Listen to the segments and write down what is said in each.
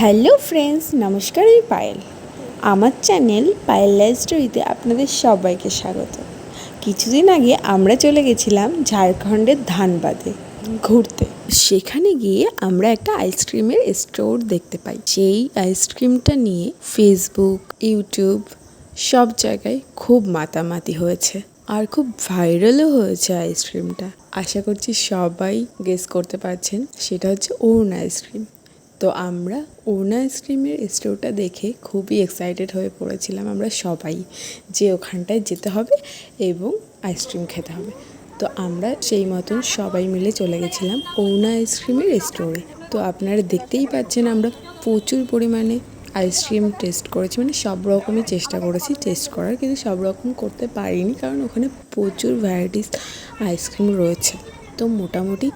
Hello friends, নমস্কার আমি পায়েল। আমার চ্যানেল পায়েল লাইফ স্টোরিতে আপনাদের সবাইকে স্বাগত। কিছুদিন আগে আমরা চলে গেছিলাম ঝাড়খণ্ডের ধানবাদে ঘুরতে। সেখানে গিয়ে আমরা একটা আইসক্রিমের স্টোর দেখতে পাই। যেই আইসক্রিমটা নিয়ে ফেসবুক, ইউটিউব সব জায়গায় খুব মাতামাতি হয়েছে আর খুব ভাইরালও হয়েছে আইসক্রিমটা। আশা করছি সবাই গেস করতে পারছেন, সেটা হচ্ছে অরুণ আইসক্রিম। তো আমরা ওনা আইসক্রিমের স্টোরটা দেখে খুবই এক্সাইটেড হয়ে পড়েছিলাম আমরা সবাই যে ওখানটায় যেতে হবে এবং আইসক্রিম খেতে হবে। তো আমরা সেই মতন সবাই মিলে চলে গেছিলাম ওনা আইসক্রিমের স্টোরে তো আপনারা দেখতেই পাচ্ছেন আমরা প্রচুর পরিমাণে আইসক্রিম টেস্ট করেছি মানে সব রকমই চেষ্টা করেছি টেস্ট করার, কিন্তু সব রকম করতে পারিনি কারণ ওখানে প্রচুর ভ্যারাইটিস আইসক্রিম রয়েছে। তো মোটামুটি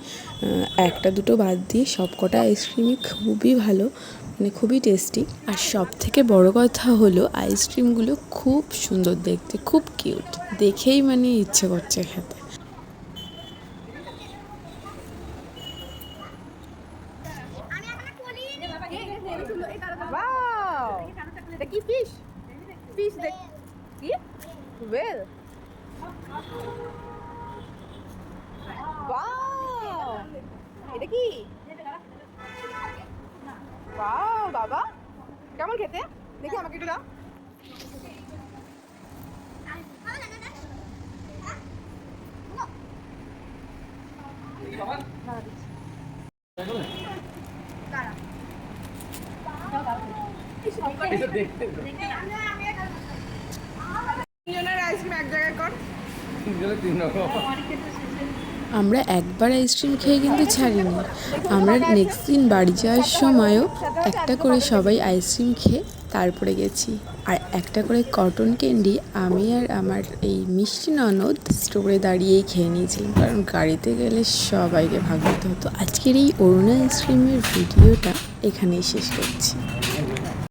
একটা দুটো বাদ দিয়ে সব কটা আইসক্রিমই খুবই ভালো মানে খুবই টেস্টি। আর সব থেকে বড় কথা হলো, আইসক্রিমগুলো খুব সুন্দর দেখতে, খুব কিউট। দেখেই মানে ইচ্ছে করছে খেতে। ওয়েল ওয়াও এটা কি? ওয়াও বাবা। কেমন খেতে? দেখি আমাকে একটু দাও। তিনজনের আইসক্রিম এক জায়গায় কর। আমরা একবার আইসক্রিম খেয়ে কিন্তু ছাড়িনি। আমরা নেক্সট দিন বাড়ি যাওয়ার সময়ও একটা করে সবাই আইসক্রিম খেয়ে তারপরে গেছি। আর একটা করে কটন ক্যান্ডি আমি আর আমার এই মিষ্টি ননদ স্টোরে দাঁড়িয়েই খেয়ে নিয়েছিলাম। কারণ গাড়িতে গেলে সবাইকে ভাগ হতো। আজকের এই অরুণা আইসক্রিমের ভিডিওটা এখানেই শেষ করছি।